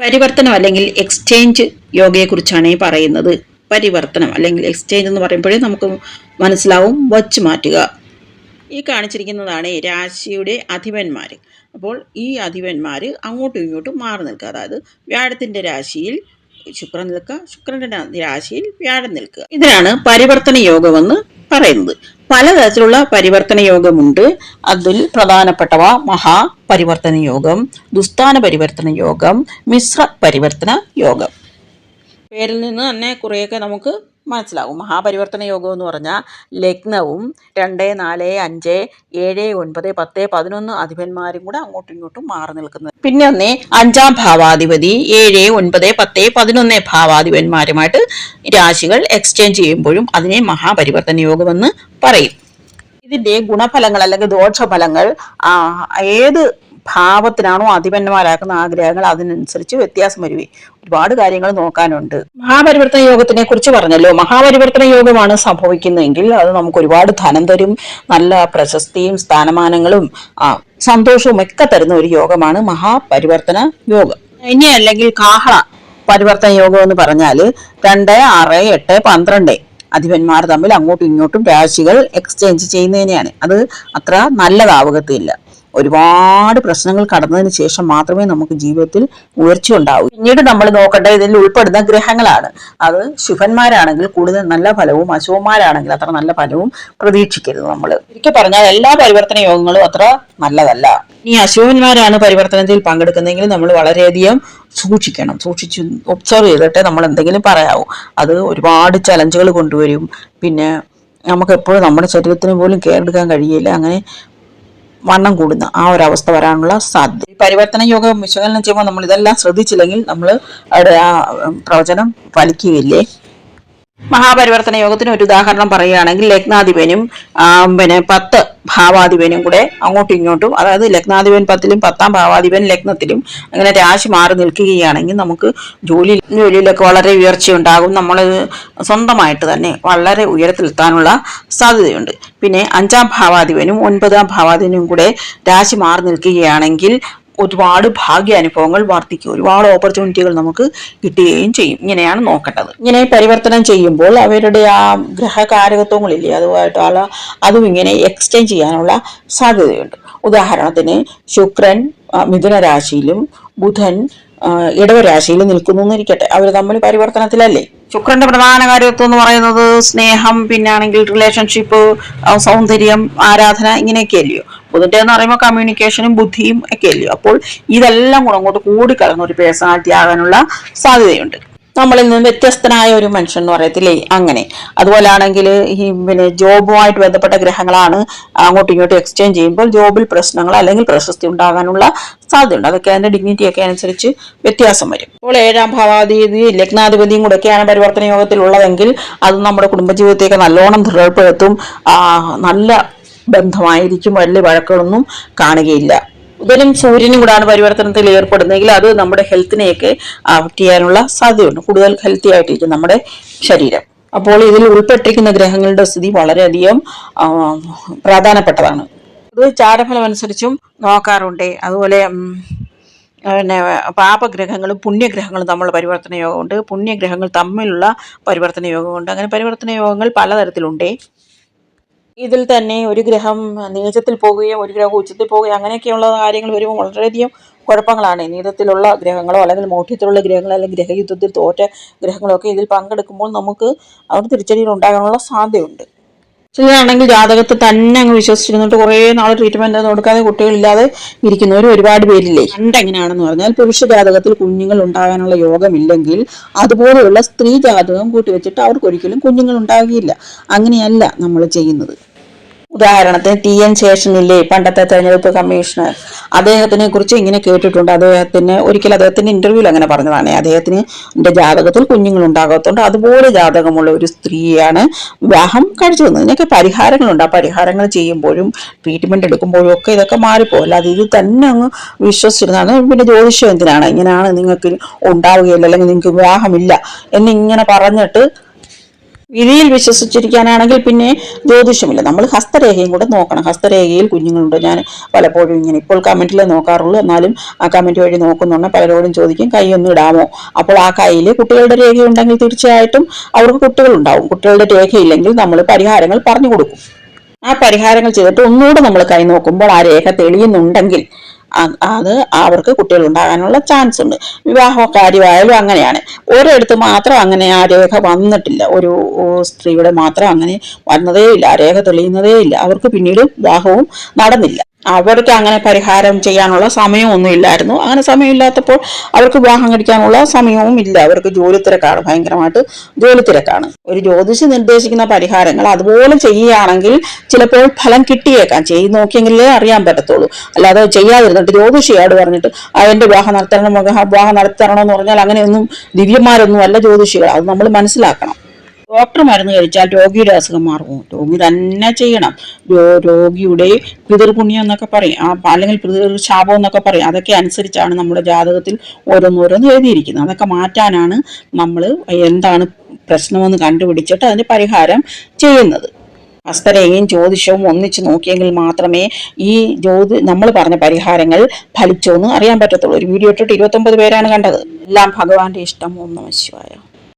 പരിവർത്തനം അല്ലെങ്കിൽ എക്സ്ചേഞ്ച് യോഗയെക്കുറിച്ചാണ് പറയുന്നത്. പരിവർത്തനം അല്ലെങ്കിൽ എക്സ്ചേഞ്ച് എന്ന് പറയുമ്പോഴേ നമുക്ക് മനസ്സിലാവും വച്ച് മാറ്റുക. ഈ കാണിച്ചിരിക്കുന്നതാണ് രാശിയുടെ അധിപന്മാർ അപ്പോൾ ഈ അധിപന്മാർ അങ്ങോട്ടും ഇങ്ങോട്ടും മാറി നിൽക്കുക. അതായത് വ്യാഴത്തിന്റെ രാശിയിൽ ശുക്രൻ നിൽക്കുക ശുക്രന്റെ രാശിയിൽ വ്യാഴം നിൽക്കുക. ഇതിനാണ് പരിവർത്തന യോഗമെന്ന് പറയുന്നത്. പലതരത്തിലുള്ള പരിവർത്തന യോഗമുണ്ട്. അതിൽ പ്രധാനപ്പെട്ടവ മഹാ പരിവർത്തന യോഗം ദുസ്ഥാന പരിവർത്തന യോഗം മിശ്ര പരിവർത്തന യോഗം. പേരിൽ നിന്ന് തന്നെ കുറേയൊക്കെ നമുക്ക് മനസ്സിലാകും മഹാപരിവർത്തന യോഗം എന്ന് പറഞ്ഞാൽ ലഗ്നവും രണ്ട് നാല് അഞ്ച് ഏഴ് ഒൻപത് പത്ത് പതിനൊന്ന് അധിപന്മാരും കൂടെ അങ്ങോട്ടും ഇങ്ങോട്ടും മാറി നിൽക്കുന്നത്. പിന്നെ ഒന്ന് അഞ്ചാം ഭാവാധിപതി ഏഴ് ഒൻപത് പത്ത് പതിനൊന്ന് ഭാവാധിപന്മാരുമായിട്ട് രാശികൾ എക്സ്ചേഞ്ച് ചെയ്യുമ്പോഴും അതിനെ മഹാപരിവർത്തന യോഗമെന്ന് പറയും. ഇതിന്റെ ഗുണഫലങ്ങൾ അല്ലെങ്കിൽ ദോഷഫലങ്ങൾ ഏത് ഭാവത്തിനാണോ അധിപന്മാരാക്കുന്ന ആഗ്രഹങ്ങൾ അതിനനുസരിച്ച് വ്യത്യാസം വരുവേ? ഒരുപാട് കാര്യങ്ങൾ നോക്കാനുണ്ട്. മഹാപരിവർത്തന യോഗത്തിനെ കുറിച്ച് പറഞ്ഞല്ലോ. മഹാപരിവർത്തന യോഗമാണ് സംഭവിക്കുന്നതെങ്കിൽ അത് നമുക്ക് ഒരുപാട് ധനം തരും നല്ല പ്രശസ്തിയും സ്ഥാനമാനങ്ങളും സന്തോഷവും ഒക്കെ തരുന്ന ഒരു യോഗമാണ് മഹാപരിവർത്തന യോഗം. ഇനി അല്ലെങ്കിൽ കാഹള പരിവർത്തന യോഗം എന്ന് പറഞ്ഞാൽ രണ്ട് ആറ് എട്ട് പന്ത്രണ്ട് അധിപന്മാർ തമ്മിൽ അങ്ങോട്ടും ഇങ്ങോട്ടും രാശികൾ എക്സ്ചേഞ്ച് ചെയ്യുന്നതിനെയാണ്. അത് അത്ര നല്ലതാവുകത്തില്ല. ഒരുപാട് പ്രശ്നങ്ങൾ കടന്നതിന് ശേഷം മാത്രമേ നമുക്ക് ജീവിതത്തിൽ ഉയർച്ച ഉണ്ടാവൂ. പിന്നീട് നമ്മൾ നോക്കേണ്ട ഇതിൽ ഉൾപ്പെടുന്ന ഗ്രഹങ്ങളാണ്. അത് ശുഭന്മാരാണെങ്കിൽ കൂടുതൽ നല്ല ഫലവും അശുഭന്മാരാണെങ്കിൽ അത്ര നല്ല ഫലവും പ്രതീക്ഷിക്കരുത് നമ്മൾ എനിക്ക് പറഞ്ഞാൽ എല്ലാ പരിവർത്തന യോഗങ്ങളും അത്ര നല്ലതല്ല. ഇനി അശുഭന്മാരാണ് പരിവർത്തനത്തിൽ പങ്കെടുക്കുന്നതെങ്കിൽ നമ്മൾ വളരെയധികം സൂക്ഷിക്കണം. സൂക്ഷിച്ച് ഒബ്സർവ് ചെയ്തിട്ട് നമ്മൾ എന്തെങ്കിലും പറയാവൂ. അത് ഒരുപാട് ചലഞ്ചുകൾ കൊണ്ടുവരും. പിന്നെ നമുക്ക് എപ്പോഴും നമ്മുടെ ശരീരത്തിന് പോലും കെയർ എടുക്കാൻ കഴിയില്ല. അങ്ങനെ വണ്ണം കൂടുന്ന ആ ഒരു അവസ്ഥ വരാനുള്ള സാധ്യത. ഈ പരിവർത്തന യോഗം വിശകലനം ചെയ്യുമ്പോൾ നമ്മൾ ഇതെല്ലാം ശ്രദ്ധിച്ചില്ലെങ്കിൽ നമ്മൾ അവിടെ ആ പ്രവചനം ഫലിക്കുകയില്ലേ? മഹാപരിവർത്തന യോഗത്തിന് ഒരു ഉദാഹരണം പറയുകയാണെങ്കിൽ ലഗ്നാധിപനും പിന്നെ പത്ത് ഭാവാധിപനും കൂടെ അങ്ങോട്ടും ഇങ്ങോട്ടും അതായത് ലഗ്നാധിപൻ പത്തിലും പത്താം ഭാവാധിപൻ ലഗ്നത്തിലും അങ്ങനെ രാശി മാറി നിൽക്കുകയാണെങ്കിൽ നമുക്ക് ജോലി ജോലിയിലൊക്കെ വളരെ ഉയർച്ചയുണ്ടാകും. നമ്മൾ സ്വന്തമായിട്ട് തന്നെ വളരെ ഉയരത്തിലെത്താനുള്ള സാധ്യതയുണ്ട്. പിന്നെ അഞ്ചാം ഭാവാധിപനും ഒൻപതാം ഭാവാധിപനും കൂടെ രാശി മാറി നിൽക്കുകയാണെങ്കിൽ ഒരുപാട് ഭാഗ്യാനുഭവങ്ങൾ വർദ്ധിക്കും. ഒരുപാട് ഓപ്പർച്യൂണിറ്റികൾ നമുക്ക് കിട്ടുകയും ചെയ്യും. ഇങ്ങനെയാണ് നോക്കേണ്ടത്. ഇങ്ങനെ പരിവർത്തനം ചെയ്യുമ്പോൾ അവരുടെ ആ ഗ്രഹകാരകത്വങ്ങളില്ലേ അതുമായിട്ടുള്ള അതും ഇങ്ങനെ എക്സ്ചേഞ്ച് ചെയ്യാനുള്ള സാധ്യതയുണ്ട്. ഉദാഹരണത്തിന് ശുക്രൻ മിഥുന രാശിയിലും ബുധൻ ആ, ഇടവ രാശിയിൽ നിൽക്കുന്നു എന്നിരിക്കട്ടെ. അവർ തമ്മിൽ പരിവർത്തനത്തിലല്ലേ? ശുക്രന്റെ പ്രധാന കാര്യത്വം എന്ന് പറയുന്നത് സ്നേഹം പിന്നാണെങ്കിൽ റിലേഷൻഷിപ്പ് സൗന്ദര്യം ആരാധന ഇങ്ങനെയൊക്കെ അല്ലയോ. ബുധന്റെ എന്ന് പറയുമ്പോൾ കമ്മ്യൂണിക്കേഷനും ബുദ്ധിയും ഒക്കെ അല്ലയോ. അപ്പോൾ ഇതെല്ലാം കൂടെ അങ്ങോട്ട് കൂടിക്കലർന്ന ഒരു പേഴ്സണാലിറ്റി ആകാനുള്ള സാധ്യതയുണ്ട്. നമ്മളിൽ നിന്ന് വ്യത്യസ്തനായ ഒരു മനുഷ്യൻ എന്ന് പറയത്തില്ലേ? അങ്ങനെ. അതുപോലെ ആണെങ്കിൽ ഈ പിന്നെ ജോബുമായിട്ട് ബന്ധപ്പെട്ട ഗ്രഹങ്ങളാണ് അങ്ങോട്ടും ഇങ്ങോട്ടും എക്സ്ചേഞ്ച് ചെയ്യുമ്പോൾ ജോബിൽ പ്രശ്നങ്ങൾ അല്ലെങ്കിൽ പ്രശസ്തി ഉണ്ടാകാനുള്ള സാധ്യതയുണ്ട്. അതൊക്കെ അതിന്റെ ഡിഗ്നിറ്റി ഒക്കെ അനുസരിച്ച് വ്യത്യാസം വരും. ഇപ്പോൾ ഏഴാം ഭാവാധിപതി ലഗ്നാധിപതിയും കൂടെ ഒക്കെയാണ് പരിവർത്തന യോഗത്തിലുള്ളതെങ്കിൽ അത് നമ്മുടെ കുടുംബജീവിതത്തെയൊക്കെ നല്ലോണം ദൃഢപ്പെടുത്തും നല്ല ബന്ധമായിരിക്കും വലിയ വഴക്കുകളൊന്നും കാണുകയില്ല. ബുധനും സൂര്യനും കൂടാണ് പരിവർത്തനത്തിൽ ഏർപ്പെടുന്നതെങ്കിൽ അത് നമ്മുടെ ഹെൽത്തിനെയൊക്കെ അഫക്റ്റ് ചെയ്യാനുള്ള സാധ്യതയുണ്ട്. കൂടുതൽ ഹെൽത്തി ആയിട്ടിരിക്കും നമ്മുടെ ശരീരം. അപ്പോൾ ഇതിൽ ഉൾപ്പെട്ടിരിക്കുന്ന ഗ്രഹങ്ങളുടെ സ്ഥിതി വളരെയധികം ആ, പ്രാധാനപ്പെട്ടതാണ്. ഇത് ചാരഫലം അനുസരിച്ചും നോക്കാറുണ്ട്. അതുപോലെ പിന്നെ പാപഗ്രഹങ്ങളും പുണ്യഗ്രഹങ്ങളും തമ്മിലുള്ള പരിവർത്തന യോഗമുണ്ട്. പുണ്യഗ്രഹങ്ങൾ തമ്മിലുള്ള പരിവർത്തന യോഗമുണ്ട്. അങ്ങനെ പരിവർത്തന യോഗങ്ങൾ പലതരത്തിലുണ്ടേ. ഇതിൽ തന്നെ ഒരു ഗ്രഹം നീചത്തിൽ പോവുകയും ഒരു ഗ്രഹം ഉച്ചത്തിൽ പോവുകയും അങ്ങനെയൊക്കെയുള്ള കാര്യങ്ങൾ വരുമ്പോൾ വളരെയധികം കുഴപ്പങ്ങളാണ്. നീതത്തിലുള്ള ഗ്രഹങ്ങളോ അല്ലെങ്കിൽ മോഠ്യത്തിലുള്ള ഗ്രഹങ്ങളോ അല്ലെങ്കിൽ ഗ്രഹയുദ്ധത്തിൽ തോറ്റ ഗ്രഹങ്ങളോ ഒക്കെ ഇതിൽ പങ്കെടുക്കുമ്പോൾ നമുക്ക് അവർ തിരിച്ചടികൾ ഉണ്ടാകാനുള്ള സാധ്യതയുണ്ട്. ചിലരാണെങ്കിൽ ജാതകത്തെ തന്നെ അങ്ങ് വിശ്വസിച്ചിരുന്നിട്ട് കുറേ നാൾ ട്രീറ്റ്മെന്റ് കൊടുക്കാതെ കുട്ടികളില്ലാതെ ഇരിക്കുന്നവർ ഒരുപാട് പേരില്ലേ? പണ്ട് എങ്ങനെയാണെന്ന് പറഞ്ഞാൽ പുരുഷ ജാതകത്തിൽ കുഞ്ഞുങ്ങൾ ഉണ്ടാകാനുള്ള യോഗമില്ലെങ്കിൽ അതുപോലെയുള്ള സ്ത്രീ ജാതകം കൂട്ടിവെച്ചിട്ട് അവർക്ക് ഒരിക്കലും കുഞ്ഞുങ്ങൾ ഉണ്ടാകുകയില്ല അങ്ങനെയല്ല നമ്മൾ ചെയ്യുന്നത്. ഉദാഹരണത്തിന് ടി എൻ ശേഷനില്ലേ പണ്ടത്തെ തെരഞ്ഞെടുപ്പ് കമ്മീഷണർ. അദ്ദേഹത്തിനെ കുറിച്ച് ഇങ്ങനെ കേട്ടിട്ടുണ്ട്. അദ്ദേഹത്തിന് ഒരിക്കൽ അദ്ദേഹത്തിന്റെ ഇന്റർവ്യൂവിൽ അങ്ങനെ പറഞ്ഞതാണ്. അദ്ദേഹത്തിന് എന്റെ ജാതകത്തിൽ കുഞ്ഞുങ്ങൾ ഉണ്ടാകാത്തതുകൊണ്ട് അതുപോലെ ജാതകമുള്ള ഒരു സ്ത്രീയാണ് വിവാഹം കഴിച്ചു തന്നത് ഇതിനൊക്കെ പരിഹാരങ്ങളുണ്ട്. ആ പരിഹാരങ്ങൾ ചെയ്യുമ്പോഴും ട്രീറ്റ്മെന്റ് എടുക്കുമ്പോഴും ഒക്കെ ഇതൊക്കെ മാറിപ്പോകില്ല അത് ഇത് തന്നെ അങ്ങ് വിശ്വസിച്ചിരുന്നാണ് പിന്നെ ജ്യോതിഷം എന്തിനാണ്? ഇങ്ങനെയാണ് നിങ്ങൾക്ക് ഉണ്ടാവുകയില്ല അല്ലെങ്കിൽ നിങ്ങൾക്ക് വിവാഹമില്ല എന്നിങ്ങനെ പറഞ്ഞിട്ട് വിധിയിൽ വിശ്വസിച്ചിരിക്കാനാണെങ്കിൽ പിന്നെ ജ്യോതിഷമില്ല. നമ്മൾ ഹസ്തരേഖയും കൂടെ നോക്കണം. ഹസ്തരേഖയിൽ കുഞ്ഞുങ്ങളുണ്ട്. ഞാൻ പലപ്പോഴും ഇങ്ങനെ ഇപ്പോൾ കമന്റിൽ നോക്കാറുള്ളൂ. എന്നാലും ആ കമന്റ് വഴി നോക്കുന്നുണ്ട്. പലരോടും ചോദിക്കും കൈ ഒന്ന് ഇടാമോ? അപ്പോൾ ആ കയ്യിൽ കുട്ടികളുടെ രേഖ ഉണ്ടെങ്കിൽ തീർച്ചയായിട്ടും അവർക്ക് കുട്ടികളുണ്ടാവും. കുട്ടികളുടെ രേഖയില്ലെങ്കിൽ നമ്മൾ പരിഹാരങ്ങൾ പറഞ്ഞു കൊടുക്കും. ആ പരിഹാരങ്ങൾ ചെയ്തിട്ട് ഒന്നുകൂടെ നമ്മൾ കൈ നോക്കുമ്പോൾ ആ രേഖ തെളിയുന്നുണ്ടെങ്കിൽ അത് അവർക്ക് കുട്ടികൾ ഉണ്ടാകാനുള്ള ചാൻസ് ഉണ്ട്. വിവാഹ കാര്യമായാലും അങ്ങനെയാണ്. ഒരിടത്ത് മാത്രം അങ്ങനെ ആ രേഖ വന്നിട്ടില്ല. ഒരു സ്ത്രീയുടെ മാത്രം അങ്ങനെ വന്നതേ ഇല്ല ആ രേഖ തെളിയുന്നതേ ഇല്ല അവർക്ക് പിന്നീട് വിവാഹവും നടന്നില്ല. അവർക്ക് അങ്ങനെ പരിഹാരം ചെയ്യാനുള്ള സമയമൊന്നും ഇല്ലായിരുന്നു അങ്ങനെ സമയമില്ലാത്തപ്പോൾ അവർക്ക് വിവാഹം കഴിക്കാനുള്ള സമയവും ഇല്ല. അവർക്ക് ജോലി തിരക്കാണ് ഭയങ്കരമായിട്ട് ജോലി തിരക്കാണ്. ഒരു ജ്യോതിഷി നിർദ്ദേശിക്കുന്ന പരിഹാരങ്ങൾ അതുപോലെ ചെയ്യുകയാണെങ്കിൽ ചിലപ്പോൾ ഫലം കിട്ടിയേക്കാം. ചെയ്ത് നോക്കിയെങ്കിലേ അറിയാൻ പറ്റത്തുള്ളൂ. അല്ലാതെ ചെയ്യാതിരുന്നിട്ട് ജ്യോതിഷിയോട് പറഞ്ഞിട്ട് അതിന്റെ വിവാഹം നടത്തണം വിവാഹം നടത്തണമെന്ന് പറഞ്ഞാൽ അങ്ങനെയൊന്നും ദിവ്യന്മാരൊന്നും അല്ല ജ്യോതിഷികൾ. അത് നമ്മൾ മനസ്സിലാക്കണം. ഡോക്ടർ മരുന്ന് കഴിച്ചാൽ രോഗിയുടെ അസുഖം മാറുമോ? രോഗി തന്നെ ചെയ്യണം. രോഗിയുടെ പിതൃപുണ്യം എന്നൊക്കെ പറയും. ആ അല്ലെങ്കിൽ പിതൃശാപം എന്നൊക്കെ പറയും. അതൊക്കെ അനുസരിച്ചാണ് നമ്മുടെ ജാതകത്തിൽ ഓരോന്നോരോന്ന് എഴുതിയിരിക്കുന്നത്. അതൊക്കെ മാറ്റാനാണ് നമ്മൾ എന്താണ് പ്രശ്നമെന്ന് കണ്ടുപിടിച്ചിട്ട് അതിന് പരിഹാരം ചെയ്യുന്നത്. ഹസ്തരേഖയും ജ്യോതിഷവും ഒന്നിച്ച് നോക്കിയെങ്കിൽ മാത്രമേ ഈ ജ്യോതി നമ്മൾ പറഞ്ഞ പരിഹാരങ്ങൾ ഫലിച്ചോ എന്ന് അറിയാൻ പറ്റത്തുള്ളൂ. ഒരു വീഡിയോ ഇട്ടിട്ട് ഇരുപത്തൊമ്പത് പേരാണ് കണ്ടത്. എല്ലാം ഭഗവാന്റെ ഇഷ്ടം. ഒന്നും ശിവായ.